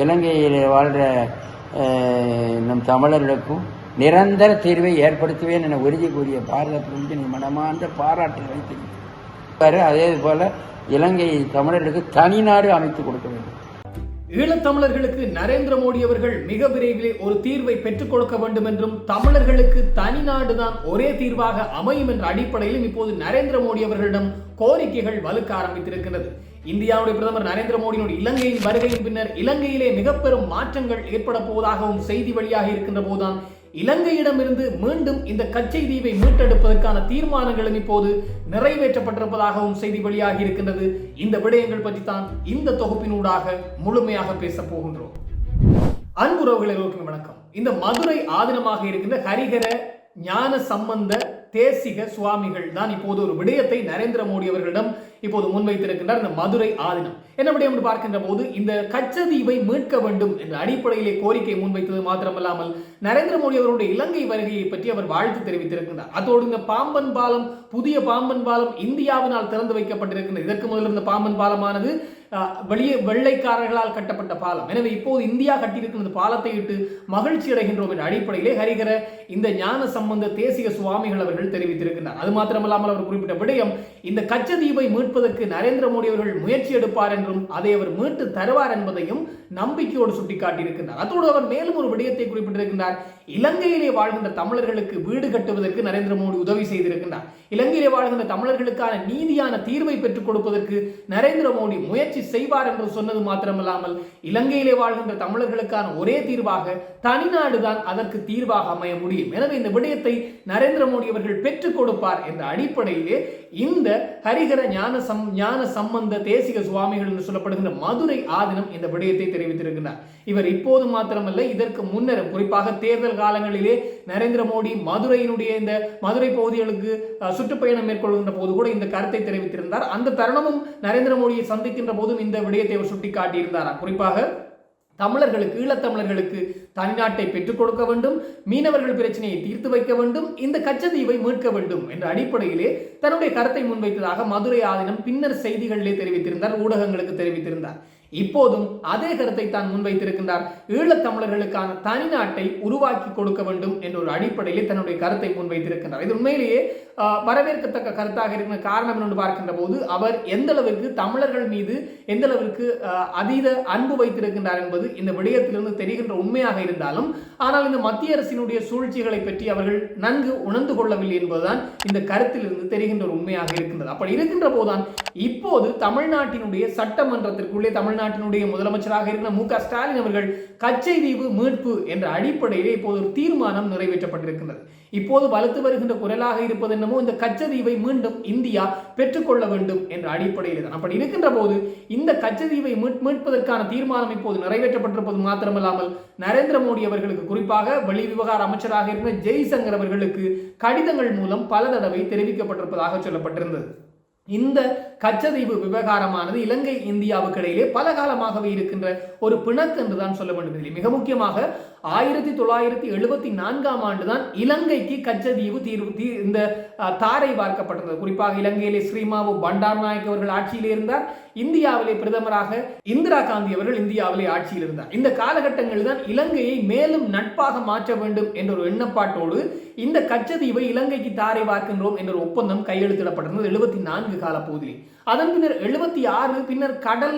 இலங்கையில் வாழ்கிற நம் தமிழர்களுக்கும் நிரந்தர தீர்வை ஏற்படுத்துவேன் என உறுதி கூறிய பாரத பிரதமருக்கு மனமார்ந்த பாராட்டு வைத்திருக்கிறார். அதே போல இலங்கை தமிழர்களுக்கு தனிநாடு அமைத்து கொடுக்க வேண்டும். ஈழத்தமிழர்களுக்கு நரேந்திர மோடி அவர்கள் மிக விரைவிலே ஒரு தீர்வை பெற்றுக் கொடுக்க வேண்டும் என்றும் தமிழர்களுக்கு தனிநாடுதான் ஒரே தீர்வாக அமையும் என்ற அடிப்படையிலும் இப்போது நரேந்திர மோடி அவர்களிடம் கோரிக்கைகள் வலுக்க ஆரம்பித்திருக்கிறது. இந்தியாவுடைய பிரதமர் நரேந்திர மோடியினுடைய இலங்கையின் வருகையின் பின்னர் இலங்கையிலே மிக பெரும் மாற்றங்கள் ஏற்பட போவதாகவும் செய்தி வழியாக இருக்கின்ற போதுதான் இலங்கையிடமிருந்து மீண்டும் இந்த கச்சை தீவை மீட்டெடுப்பதற்கான தீர்மானங்களும் இப்போது நிறைவேற்றப்பட்டிருப்பதாகவும் செய்தி வெளியாகி இருக்கின்றது. இந்த விடயங்கள் பற்றி தான் இந்த தொகுப்பினூடாக முழுமையாக பேச போகின்றோம். அன்புறவுகளை எல்லோருக்கும் வணக்கம். இந்த மதுரை ஆதீனமாக இருக்கின்ற ஹரிகர ஞான சம்பந்த தேசிக சுவாமிகள் தான் இப்போது ஒரு விடயத்தை நரேந்திர மோடி அவர்களிடம் இப்போது முன்வைத்திருக்கின்றார் இந்த மதுரை ஆதீனம். என்ன என்று பார்க்கின்ற போது இந்த கச்சதீவை மீட்க வேண்டும் என்ற அடிப்படையிலே கோரிக்கை முன்வைத்தது மாத்திரமல்லாமல் நரேந்திர மோடி அவருடைய இலங்கை வருகையை பற்றி அவர் வாழ்த்து தெரிவித்திருக்கின்றார். அதோடு இந்த பாம்பன் பாலம் புதிய பாம்பன் பாலம் இந்தியாவினால் திறந்து வைக்கப்பட்டிருக்கின்றது. இதற்கு முதல் இருந்த பாம்பன் பாலமானது வெளியே வெள்ளைக்காரர்களால் கட்டப்பட்ட பாலம். எனவே இப்போது இந்தியா கட்டியிருக்கும் இந்த பாலத்தை இட்டு மகிழ்ச்சி அடைகின்றோம் என்ற அடிப்படையிலே ஹரிகர இந்த ஞான சம்பந்த தேசிய சுவாமிகள் அவர்கள் தெரிவித்திருக்கிறார் அது மாத்திரமல்லாமல் அவர் குறிப்பிட்ட விடயம் இந்த கச்சதீவை மீட்பதற்கு நரேந்திர மோடி அவர்கள் முயற்சி எடுப்பார் என்றும் அதை அவர் மீட்டு தருவார் என்பதையும் நம்பிக்கையோடு சுட்டிக்காட்டியிருக்கின்றார். அதோடு அவர் மேலும் ஒரு விடயத்தை குறிப்பிட்டிருக்கின்றார். இலங்கையிலே வாழ்கின்ற தமிழர்களுக்கு வீடு கட்டுவதற்கு நரேந்திர மோடி உதவி செய்திருக்கின்றார். இலங்கையிலே வாழ்கின்ற தமிழர்களுக்கான நீதியான தீர்வை பெற்றுக் கொடுப்பதற்கு நரேந்திர மோடி முயற்சி செய்வார் என்று சொன்னது மாத்திரமல்லாமல் இலங்கையிலே வாழ்கின்ற தமிழர்களுக்கான ஒரே தீர்வாக தனிநாடுதான் அதற்கு தீர்வாக அமைய முடியும். எனவே இந்த விடயத்தை நரேந்திர மோடி அவர்கள் பெற்றுக் கொடுப்பார் என்ற அடிப்படையிலே இந்த ஹரிஹர ஞான சம் ஞான சம்பந்த தேசிக சுவாமிகள் என்று சொல்லப்படுகின்ற மதுரை ஆதினம் இந்த விடயத்தை தெரிவித்திருக்கிறார். இவர் இப்போது மாத்திரமல்ல இதற்கு முன்னர் குறிப்பாக தேர்தல் காலங்களிலே நரேந்திர மோடி மதுரையினுடைய இந்த மதுரை பகுதிகளுக்கு சுற்றுப்பயணம் மேற்கொள்கின்ற போது கூட இந்த கருத்தை தெரிவித்திருந்தார். அந்த தருணமும் நரேந்திர மோடியை சந்திக்கின்ற போதும் இந்த விடயத்தை அவர் சுட்டிக்காட்டியிருந்தார் குறிப்பாக தமிழர்களுக்கு ஈழத்தமிழர்களுக்கு தனிநாட்டை பெற்றுக் கொடுக்க வேண்டும் மீனவர்கள் பிரச்சனையை தீர்த்து வைக்க வேண்டும் இந்த கச்சதீவை மீட்க வேண்டும் என்ற அடிப்படையிலே தன்னுடைய கருத்தை முன்வைத்ததாக மதுரை ஆதீனம் பின்னர் செய்திகளிலே தெரிவித்திருந்தார் ஊடகங்களுக்கு தெரிவித்திருந்தார். இப்போதும் அதே கருத்தை தான் முன்வைத்திருக்கின்றார். ஈழத்தமிழர்களுக்கான தனிநாட்டை உருவாக்கி கொடுக்க வேண்டும் என்ற ஒரு அடிப்படையிலே தன்னுடைய கருத்தை முன்வைத்திருக்கின்றார். இது உண்மையிலேயே வரவேற்கத்தக்க கருத்தாக இருக்கிற காரணம் என்று பார்க்கின்ற போது அவர் எந்த அளவிற்கு தமிழர்கள் மீது எந்த அளவிற்கு அதீத அன்பு வைத்திருக்கின்றார் என்பது இந்த விடயத்திலிருந்து தெரிகின்ற உண்மையாக இருந்தாலும் ஆனால் இந்த மத்திய அரசினுடைய சூழ்ச்சிகளை பற்றி அவர்கள் நன்கு உணர்ந்து கொள்ளவில்லை என்பதுதான் இந்த கருத்திலிருந்து தெரிகின்ற ஒரு உண்மையாக இருக்கின்றது. அப்படி இருக்கின்ற போதுதான் இப்போது தமிழ்நாட்டினுடைய சட்டமன்றத்திற்குள்ளே தமிழ்நாட்டினுடைய முதலமைச்சராக இருக்கிற மு க ஸ்டாலின் அவர்கள் கச்சை தீவு மீட்பு என்ற அடிப்படையிலே இப்போது ஒரு தீர்மானம் நிறைவேற்றப்பட்டிருக்கின்றது. இப்போது வலுத்து வருகின்ற குரலாக இருப்பது என்னமோ இந்த கச்சதீவை மீண்டும் இந்தியா பெற்றுக்கொள்ள வேண்டும் என்ற அடிப்படையில் தான் அப்படி இருக்கின்ற போது இந்த கச்சதீவை மீட் மீட்பதற்கான தீர்மானம் இப்போது நிறைவேற்றப்பட்டிருப்பது மாத்திரமல்லாமல் நரேந்திர மோடி அவர்களுக்கு குறிப்பாக வெளி விவகார அமைச்சராக இருந்த ஜெய்சங்கர் அவர்களுக்கு கடிதங்கள் மூலம் பல தடவை தெரிவிக்கப்பட்டிருப்பதாக சொல்லப்பட்டிருந்தது. இந்த கச்சதீவு விவகாரமானது இலங்கை இந்தியாவுக்கு இடையிலே பல காலமாகவே இருக்கின்ற ஒரு பிணக்கு என்றுதான் சொல்ல வேண்டும். இதில் மிக முக்கியமாக ஆயிரத்தி தொள்ளாயிரத்தி எழுபத்தி நான்காம் ஆண்டு தான் இலங்கைக்கு கச்சதீவு தீர்வு தீ இந்த தாரை பார்க்கப்பட்டது குறிப்பாக இலங்கையிலே ஸ்ரீமாவு பண்டார் நாயக் அவர்கள் ஆட்சியில் இருந்தார். இந்தியாவிலே பிரதமராக இந்திரா காந்தி அவர்கள் இந்தியாவிலே ஆட்சியில் இருந்தார். இந்த காலகட்டங்களில் தான் இலங்கையை மேலும் நட்பாக மாற்ற வேண்டும் என்ற ஒரு எண்ணப்பாட்டோடு இந்த கச்சதீவை இலங்கைக்கு தாரை பார்க்கின்றோம் என்ற ஒரு ஒப்பந்தம் கையெழுத்திடப்பட்டிருந்தது. எழுபத்தி நான்கு கால பகுதியில் அதன் பின்னர் எழுபத்தி ஆறு பின்னர் கடல்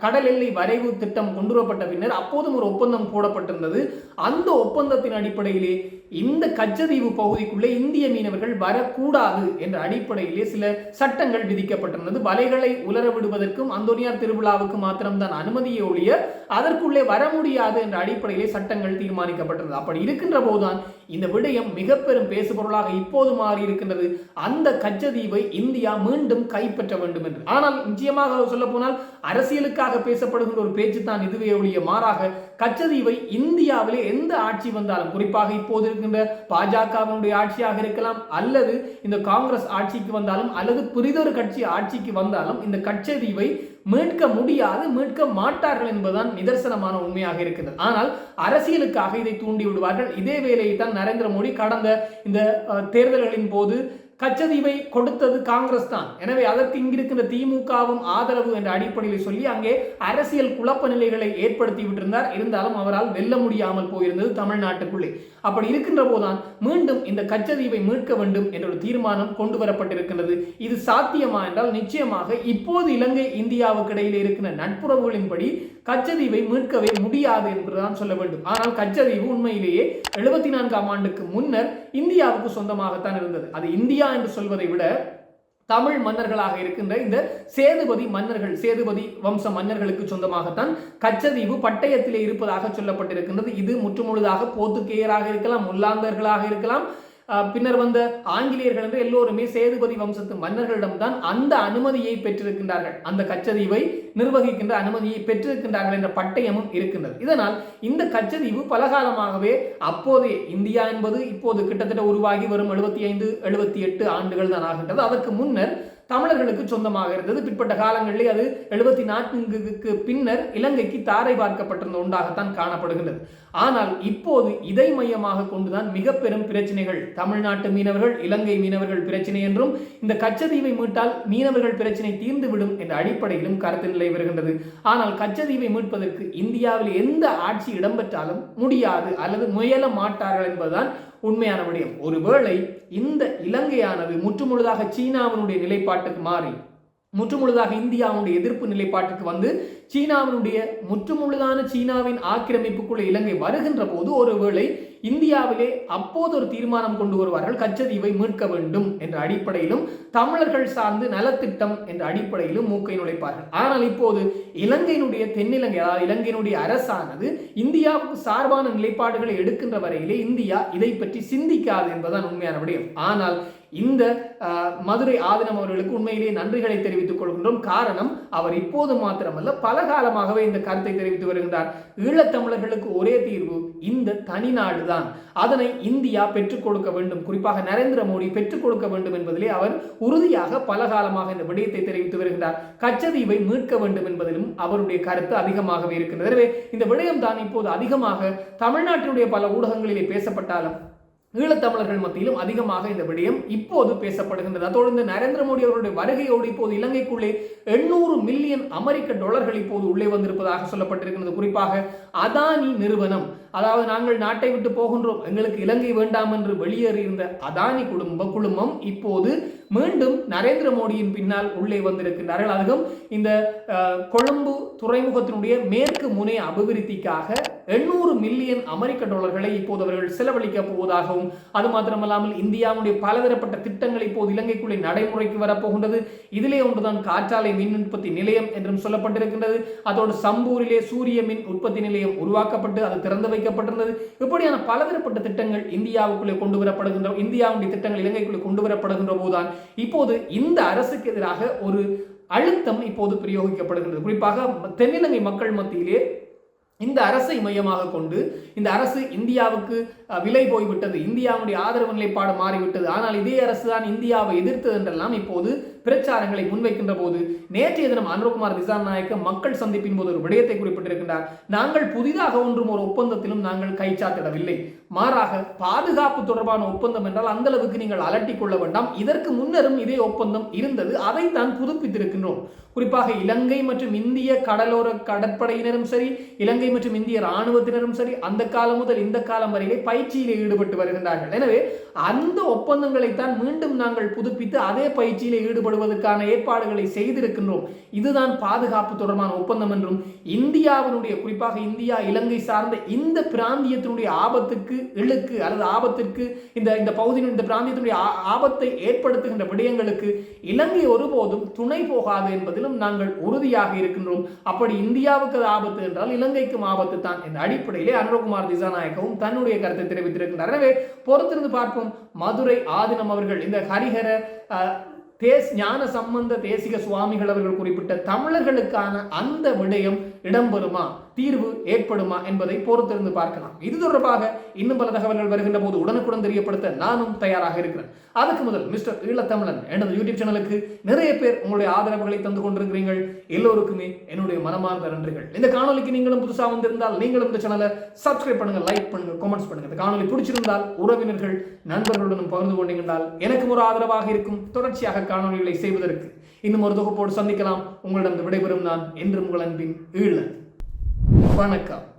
கடல் எல்லை வரைவு திட்டம் கொண்டு வரப்பட்ட பின்னர் அப்போதும் ஒரு ஒப்பந்தம் போடப்பட்டிருந்தது. அந்த ஒப்பந்தத்தின் அடிப்படையிலே இந்த கச்சதீவு பகுதிக்குள்ளே இந்திய மீனவர்கள் வரக்கூடாது என்ற அடிப்படையிலே சில சட்டங்கள் விதிக்கப்பட்டிருந்தது. வலைகளை உலர விடுவதற்கும் அந்தோனியார் திருவிழாவுக்கு மாத்திரம்தான் அனுமதியை ஒழிய அதற்குள்ளே வர முடியாது என்ற அடிப்படையிலே சட்டங்கள் தீர்மானிக்கப்பட்டிருந்தது. அப்படி இருக்கின்ற போதுதான் இந்த விடயம் மிக பெரும் பேசுபொருளாக இப்போது மாறி இருக்கின்றது. அந்த கச்சதீவை இந்தியா மீண்டும் கைப்பற்ற வேண்டும் என்று. ஆனால் நிச்சயமாக சொல்ல போனால் அரசியலுக்காக பேசப்படுகின்ற ஒரு பேச்சு தான் இதுவே ஒழிய மாறாக கச்சதீவை இந்தியாவிலே எந்த ஆட்சி வந்தாலும் குறிப்பாக இப்போது இருக்கின்ற பாஜகவினுடைய ஆட்சியாக இருக்கலாம் அல்லது இந்த காங்கிரஸ் ஆட்சிக்கு வந்தாலும் அல்லது புரிதொரு கட்சி ஆட்சிக்கு வந்தாலும் இந்த கச்சதீவை மீட்க முடியாது மீட்க மாட்டார்கள் என்பதுதான் நிதர்சனமான உண்மையாக இருக்கிறது. ஆனால் அரசியலுக்காக இதை தூண்டி விடுவார்கள் இதே வேலையை தான் நரேந்திர மோடி கடந்த இந்த தேர்தல்களின் போது கச்சதீவை கொடுத்தது காங்கிரஸ் தான். எனவே அதற்கு இங்கிருக்கின்ற திமுகவும் ஆதரவு என்ற அடிப்படையில் சொல்லி அங்கே அரசியல் குழப்ப நிலைகளை ஏற்படுத்தி விட்டிருந்தார். இருந்தாலும் அவரால் வெல்ல முடியாமல் போயிருந்தது தமிழ்நாட்டுக்குள்ளே. அப்படி இருக்கின்ற போதுதான் மீண்டும் இந்த கச்சதீவை மீட்க வேண்டும் என்ற ஒரு தீர்மானம் கொண்டு வரப்பட்டிருக்கின்றது. இது சாத்தியமா என்றால் நிச்சயமாக இப்போது இலங்கை இந்தியாவுக்கு இடையில் இருக்கிற நட்புறவுகளின்படி கச்சதீவை மீட்கவே முடியாது என்றுதான் சொல்ல வேண்டும். ஆனால் கச்சதீவு உண்மையிலேயே எழுபத்தி நான்காம் ஆண்டுக்கு முன்னர் இந்தியாவுக்கு சொந்தமாகத்தான் இருந்தது. அது இந்தியா என்று சொல்வதை விட தமிழ் மன்னர்களாக இருக்கின்ற இந்த சேதுபதி மன்னர்கள் சேதுபதி வம்ச மன்னர்களுக்கு சொந்தமாகத்தான் கச்சதீவு பட்டயத்திலே இருப்பதாக சொல்லப்பட்டிருக்கின்றது. இது முற்றுமுழுதாக போர்த்துக்கேயராக இருக்கலாம் முல்லாந்தர்களாக இருக்கலாம் பின்னர் வந்த ஆங்கிலேயர்கள் என்று எல்லோருமே சேதுபதி வம்சத்து மன்னர்களிடம்தான் அந்த அனுமதியை பெற்றிருக்கின்றார்கள். அந்த கச்சதீவை நிர்வகிக்கின்ற அனுமதியை பெற்றிருக்கின்றார்கள் என்ற பட்டயமும் இருக்கின்றது. இதனால் இந்த கச்சதீவு பலகாலமாகவே அப்போதே இந்தியா என்பது இப்போது கிட்டத்தட்ட உருவாகி வரும் எழுபத்தி ஐந்து எழுபத்தி எட்டு ஆண்டுகள் தான் ஆகின்றது. அதற்கு முன்னர் தமிழர்களுக்கு சொந்தமாக இருந்தது. பிற்பட்ட காலங்களிலே அது எழுபத்தி நான்குக்கு பின்னர் இலங்கைக்கு தாரை பார்க்கப்பட்டிருந்த ஒன்றாகத்தான் காணப்படுகின்றது. ஆனால் இப்போது இதை மையமாக கொண்டுதான் மிக பெரும் பிரச்சனைகள் தமிழ்நாட்டு மீனவர்கள் இலங்கை மீனவர்கள் பிரச்சனை என்றும் இந்த கச்சதீவை மீட்டால் மீனவர்கள் பிரச்சனை தீர்ந்துவிடும் என்ற அடிப்படையிலும் கருத்து நிலை வருகின்றது. ஆனால் கச்சதீவை மீட்பதற்கு இந்தியாவில் எந்த ஆட்சி இடம்பெற்றாலும் முடியாது அல்லது முயல மாட்டார்கள் என்பதுதான் உண்மையான விடயம். ஒருவேளை இந்த இலங்கையானது முற்றுமுழுதாக சீனாவினுடைய நிலைப்பாட்டுக்கு மாறி முற்றுமுழுதாக இந்தியாவுடைய எதிர்ப்பு நிலைப்பாட்டுக்கு வந்து சீனாவினுடைய முற்றுமுழுதான சீனாவின் ஆக்கிரமிப்புக்குள்ள இலங்கை வருகின்ற போது ஒருவேளை இந்தியாவிலே அப்போது ஒரு தீர்மானம் கொண்டு வருவார்கள் கச்சதீவை மீட்க வேண்டும் என்ற அடிப்படையிலும் தமிழர்கள் சார்ந்து நலத்திட்டம் என்ற அடிப்படையிலும் மூக்கை நுழைப்பார்கள். ஆனால் இப்போது இலங்கையினுடைய தென்னிலங்கை அதாவது இலங்கையினுடைய அரசானது இந்தியாவுக்கு சார்பான நிலைப்பாடுகளை எடுக்கின்ற வரையிலே இந்தியா இதை பற்றி சிந்திக்காது என்பதுதான் உண்மையான விடயம். ஆனால் இந்த மதுரை ஆதினம் அவர்களுக்கு உண்மையிலேயே நன்றிகளை தெரிவித்துக் கொள்கின்றோம். காரணம் அவர் இப்போது மாத்திரமல்ல பல காலமாகவே இந்த கருத்தை தெரிவித்து வருகின்றார். ஈழத்தமிழர்களுக்கு ஒரே தீர்வு இந்த தனிநாடு தான் அதனை இந்தியா பெற்றுக் கொடுக்க வேண்டும். குறிப்பாக நரேந்திர மோடி பெற்றுக் கொடுக்க வேண்டும் என்பதிலே அவர் உறுதியாக பல காலமாக இந்த விடயத்தை தெரிவித்து வருகின்றார். கச்சதீவை மீட்க வேண்டும் என்பதிலும் அவருடைய கருத்து அதிகமாகவே இருக்கின்றது எனவே இந்த விடயம் தான் இப்போது அதிகமாக தமிழ்நாட்டினுடைய பல ஊடகங்களிலே பேசப்பட்டாலும் ஈழத்தமிழர்கள் மத்தியிலும் அதிகமாக இந்த விடயம் இப்போது பேசப்படுகின்றது. அதோடு நரேந்திர மோடி அவருடைய வருகையோடு இப்போது இலங்கைக்குள்ளே எண்ணூறு மில்லியன் அமெரிக்க டாலர்கள் இப்போது உள்ளே வந்திருப்பதாக சொல்லப்பட்டிருக்கிறது. குறிப்பாக அதானி நிறுவனம் அதாவது நாங்கள் நாட்டை விட்டு போகின்றோம். எங்களுக்கு இலங்கை வேண்டாம் என்று வெளியேறியிருந்த அதானி குடும்ப குழுமம் இப்போது மீண்டும் நரேந்திர மோடியின் பின்னால் உள்ளே வந்திருக்கின்றார்கள் அதுவும் இந்த கொழும்பு துறைமுகத்தினுடைய மேற்கு முனை அபிவிருத்திக்காக எண்ணூறு மில்லியன் அமெரிக்க டாலர்களை இப்போது அவர்கள் செலவழிக்கப் போவதாகவும் அது மாத்திரமல்லாமல் இந்தியாவுடைய பலதரப்பட்ட திட்டங்கள் இப்போது இலங்கைக்குள்ளே நடைமுறைக்கு வரப்போகின்றது. இதிலே ஒன்றுதான் காற்றாலை மின் உற்பத்தி நிலையம் என்றும் சொல்லப்பட்டிருக்கின்றது. அதோடு சம்பூரிலே சூரிய மின் உற்பத்தி நிலையம் உருவாக்கப்பட்டு அது திறந்து வைக்கப்பட்டிருந்தது இப்படியான பலதரப்பட்ட திட்டங்கள் இந்தியாவுக்குள்ளே கொண்டு வரப்படுகின்ற இந்தியாவுடைய திட்டங்கள் இலங்கைக்குள்ளே கொண்டு வரப்படுகின்ற போதுதான் இப்போது இந்த அரசுக்கு எதிராக ஒரு அழுத்தம் இப்போது பிரயோகிக்கப்படுகின்றது. குறிப்பாக தென்னிலங்கை மக்கள் மத்தியிலே இந்த அரசை மையமாக கொண்டு இந்த அரசு இந்தியாவுக்கு விலை போய்விட்டது. இந்தியாவுடைய ஆதரவு நிலைப்பாடு மாறிவிட்டது. ஆனால் இதே அரசு தான் இந்தியாவை எதிர்த்தது என்றெல்லாம் இப்போது பிரச்சாரங்களை முன்வைக்கின்ற போது நேற்றைய தினம் அனுர்குமார் திசாநாயக்க மக்கள் சந்திப்பின் போது ஒரு விடயத்தை குறிப்பிட்டிருக்கின்றார். நாங்கள் புதிதாக ஒன்றும் ஒரு ஒப்பந்தத்திலும் நாங்கள் கைச்சாத்திடவில்லை மாறாக பாதுகாப்பு தொடர்பான ஒப்பந்தம் என்றால் அந்த அளவுக்கு நீங்கள் அலட்டி கொள்ள வேண்டாம். இதற்கு முன்னரும் இதே ஒப்பந்தம் இருந்தது. அதை தான் புதுப்பித்திருக்கின்றோம். குறிப்பாக இலங்கை மற்றும் இந்திய கடலோர கடற்படையினரும் சரி இலங்கை மற்றும் இந்திய ராணுவத்தினரும் சரி அந்த காலம் முதல் இந்த காலம் வரையிலே பயிற்சியிலே ஈடுபட்டு வருகின்றார்கள். எனவே அந்த ஒப்பந்தங்களைத்தான் மீண்டும் நாங்கள் புதுப்பித்து அதே பயிற்சியிலே ஈடுபடும் கொள்வதற்கான ஏற்பாடுகளை செய்திருக்கின்றோம். இதுதான் பாதுகாப்பு தொடர்பான ஒப்பந்தம் என்றும் இந்தியாவினுடைய குறிப்பாக இந்தியா இலங்கை சார்ந்த இந்த பிராந்தியத்தினுடைய ஆபத்துக்கு இழுக்கு அல்லது ஆபத்திற்கு இந்த இந்த பகுதியின் இந்த பிராந்தியத்தினுடைய ஆபத்தை ஏற்படுத்துகின்ற விடயங்களுக்கு இலங்கை ஒருபோதும் துணை போகாது என்பதிலும் நாங்கள் உறுதியாக இருக்கின்றோம். அப்படி இந்தியாவுக்கு அது ஆபத்து என்றால் இலங்கைக்கும் ஆபத்து தான் என்ற அடிப்படையிலே அனுரகுமார் திசாநாயக்கவும் தன்னுடைய கருத்தை தெரிவித்திருக்கின்றார். எனவே பொறுத்திருந்து பார்ப்போம். மதுரை ஆதினம் அவர்கள் இந்த ஹரிஹர தேஸ் ஞான சம்பந்த தேசிக சுவாமிகள் அவர்கள் குறிப்பிட்ட தமிழர்களுக்கான அந்த விடயம் இடம்பெறுமா தீர்வு ஏற்படுமா என்பதை பொறுத்திருந்து பார்க்கலாம். இது தொடர்பாக இன்னும் பல தகவல்கள் வருகின்ற போது உடனுக்குடன் தெரியப்படுத்த நானும் தயாராக இருக்கிறேன். அதுக்கு முதல் மிஸ்டர் ஈழத்தமிழன் எனது யூடியூப் சேனலுக்கு நிறைய பேர் உங்களுடைய ஆதரவுகளை தந்து கொண்டிருக்கிறீர்கள். எல்லோருக்குமே என்னுடைய மனமார்ந்த நன்றிகள். இந்த காணொலிக்கு நீங்களும் புதுசாக வந்திருந்தால் நீங்களும் இந்த சேனலை சப்ஸ்கிரைப் பண்ணுங்க லைக் பண்ணுங்க கமெண்ட்ஸ் பண்ணுங்க. இந்த காணொலி பிடிச்சிருந்தால் உறவினர்கள் நண்பர்களுடனும் பகிர்ந்து கொண்டீங்கன்றால் எனக்கும் ஒரு ஆதரவாக இருக்கும். தொடர்ச்சியாக காணொலிகளை செய்வதற்கு இன்னும் ஒரு தொகுப்போடு சந்திக்கலாம். உங்களிடம் விடைபெறும் நான் என்றும் உங்கள் அன்பின் ஈழ வணக்கம்.